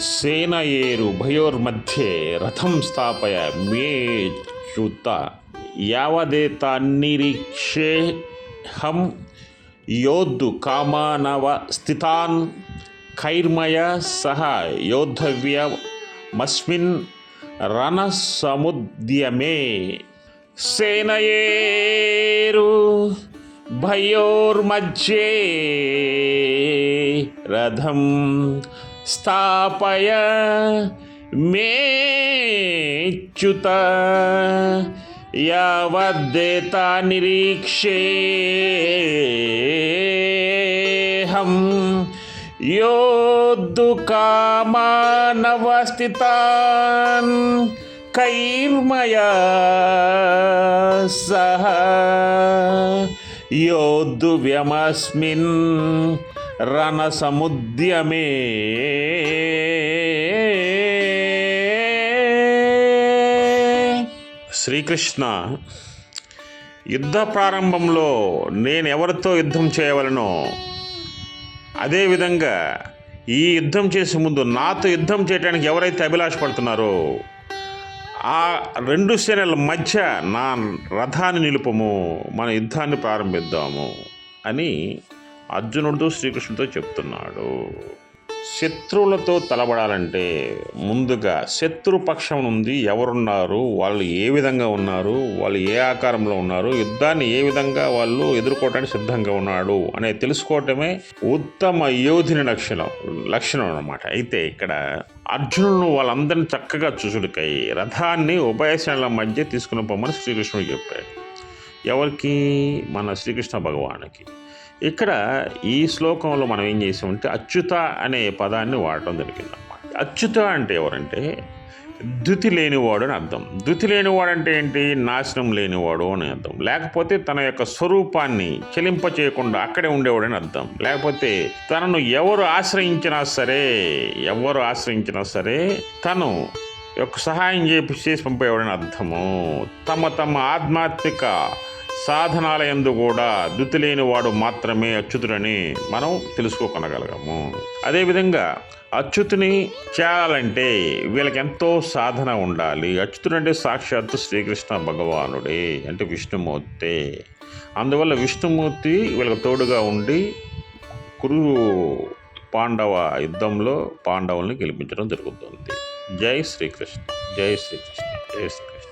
ಸೇನೆಯೇರುಭಯೋರ್ಮಧ್ಯೆ ರಥಂ ಸ್ಥಾಪಯ ಮೇಚ್ಯುತ ಯಾವದೇತಾನ್ನಿರೀಕ್ಷೆ ಹಂ ಯೋಧು ಕಾಮಾನವ ಸ್ಥಿತಾನ್ ಕೈರ್ಮಯ ಸಹ ಯೋಧವ್ಯಮಸ್ಮಿನ್ ರಣಸಮುದ್ಯಮೆ ಸೇನೆಯೇರು ಭಯೋರ್ಮಧ್ಯೆ ರಥಂ స్థాపయ మేచ్యుత యావద్దేతా నిరీక్షేహం యోద్ధు కామానవస్థితాన్ కైర్మయా సహ. యోద్ధువ్యమస్మిన్ రణసముద్యమే. శ్రీకృష్ణ యుద్ధ ప్రారంభంలో నేను ఎవరితో యుద్ధం చేయవలనో అదేవిధంగా ఈ యుద్ధం చేసే ముందు నాతో యుద్ధం చేయడానికి ఎవరైతే అభిలాష పడుతున్నారో ఆ రెండు సేనల మధ్య నా రథాన్ని నిలుపము మన యుద్ధాన్ని ప్రారంభిద్దాము అని అర్జునుడితో శ్రీకృష్ణుడితో చెప్తున్నాడు. శత్రువులతో తలబడాలంటే ముందుగా శత్రుపక్షం నుండి ఎవరున్నారు వాళ్ళు ఏ విధంగా ఉన్నారు వాళ్ళు ఏ ఆకారంలో ఉన్నారు యుద్ధాన్ని ఏ విధంగా వాళ్ళు ఎదుర్కోవడానికి సిద్ధంగా ఉన్నాడు అనేది తెలుసుకోవటమే ఉత్తమ యోధుని లక్షణం లక్షణం అన్నమాట. అయితే ఇక్కడ అర్జునుడు వాళ్ళందరిని చక్కగా చూసుడికై రథాన్ని ఉభయశనల మధ్య తీసుకుని పోమని శ్రీకృష్ణుడు చెప్పాడు. ఎవరికి? మన శ్రీకృష్ణ భగవానికి ఇక్కడ ఈ శ్లోకంలో మనం ఏం చేసామంటే అచ్యుత అనే పదాన్ని వాడటం జరిగింది అన్నమాట. అచ్యుత అంటే ఎవరంటే ధృతి లేనివాడు అని అర్థం. ధృతి లేనివాడు అంటే ఏంటి? నాశనం లేనివాడు అని అర్థం. లేకపోతే తన యొక్క స్వరూపాన్ని చెలింప చేయకుండా అక్కడే ఉండేవాడు అని అర్థం. లేకపోతే తనను ఎవరు ఆశ్రయించినా సరే ఎవరు ఆశ్రయించినా సరే తను యొక్క సహాయం చేసి చేసి పంపేవాడని అర్థము. తమ తమ ఆధ్యాత్మిక సాధనాలయందు కూడా దుతి లేని వాడు మాత్రమే అచ్యుతుడని మనం తెలుసుకోగలగలము అదేవిధంగా అచ్యుతుని చేయాలంటే వీళ్ళకి ఎంతో సాధన ఉండాలి. అచ్యుతుడు అంటే సాక్షాత్తు శ్రీకృష్ణ భగవానుడే అంటే విష్ణుమూర్తి. అందువల్ల విష్ణుమూర్తి వీళ్ళకి తోడుగా ఉండి కురు పాండవ యుద్ధంలో పాండవుల్ని గెలిపించడం జరుగుతుంది. జై శ్రీకృష్ణ. జై శ్రీకృష్ణ. జై శ్రీకృష్ణ.